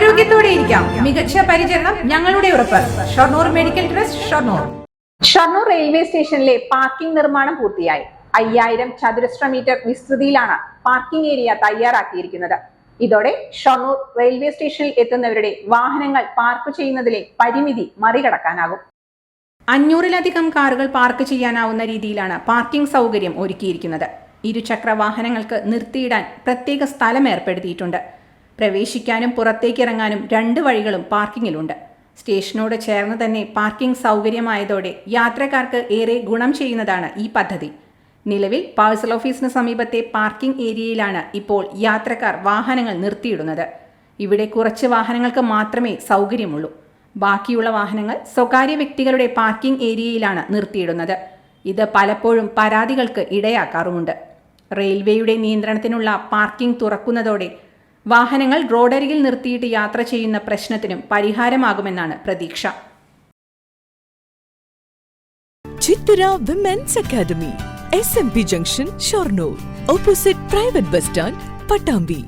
ആരോഗ്യത്തോടെ ഇരിക്കാം. മികച്ച പരിചരണം ഞങ്ങളുടെ ഉറപ്പ്. Shoranur medical trust Shoranur. Shoranur railway സ്റ്റേഷനിലെ പാർക്കിംഗ് നിർമ്മാണം പൂർത്തിയായി. അയ്യായിരം ചതുരശ്ര മീറ്റർ വിസ്തൃതിയിലാണ് പാർക്കിംഗ് ഏരിയ തയ്യാറാക്കിയിരിക്കുന്നത്. ഇതോടെ ഷൊർണൂർ റെയിൽവേ സ്റ്റേഷനിൽ എത്തുന്നവരുടെ വാഹനങ്ങൾ പാർക്ക് ചെയ്യുന്നതിലെ പരിമിതി മറികടക്കാനാകും. അഞ്ഞൂറിലധികം കാറുകൾ പാർക്ക് ചെയ്യാനാവുന്ന രീതിയിലാണ് പാർക്കിംഗ് സൗകര്യം ഒരുക്കിയിരിക്കുന്നത്. ഇരുചക്ര വാഹനങ്ങൾക്ക് നിർത്തിയിടാൻ പ്രത്യേക സ്ഥലം ഏർപ്പെടുത്തിയിട്ടുണ്ട്. പ്രവേശിക്കാനും പുറത്തേക്കിറങ്ങാനും രണ്ട് വഴികളും പാർക്കിങ്ങിലുണ്ട്. സ്റ്റേഷനോട് ചേർന്ന് തന്നെ പാർക്കിംഗ് സൗകര്യമായതോടെ യാത്രക്കാർക്ക് ഏറെ ഗുണം ചെയ്യുന്നതാണ് ഈ പദ്ധതി. നിലവിൽ പാഴ്സൽ ഓഫീസിന് സമീപത്തെ പാർക്കിംഗ് ഏരിയയിലാണ് ഇപ്പോൾ യാത്രക്കാർ വാഹനങ്ങൾ നിർത്തിയിടുന്നത്. ഇവിടെ കുറച്ച് വാഹനങ്ങൾക്ക് മാത്രമേ സൗകര്യമുള്ളൂ. ബാക്കിയുള്ള വാഹനങ്ങൾ സ്വകാര്യ വ്യക്തികളുടെ പാർക്കിംഗ് ഏരിയയിലാണ് നിർത്തിയിടുന്നത്. ഇത് പലപ്പോഴും പരാതികൾക്ക് ഇടയാക്കാറുമുണ്ട്. റെയിൽവേയുടെ നിയന്ത്രണത്തിനുള്ള പാർക്കിംഗ് തുറക്കുന്നതോടെ വാഹനങ്ങൾ റോഡരികിൽ നിർത്തിയിട്ട് യാത്ര ചെയ്യുന്ന പ്രശ്നത്തിനും പരിഹാരമാകുമെന്നാണ് പ്രതീക്ഷ. Chithara women's academy S M P junction Shoranur opposite private bus stand Pattambi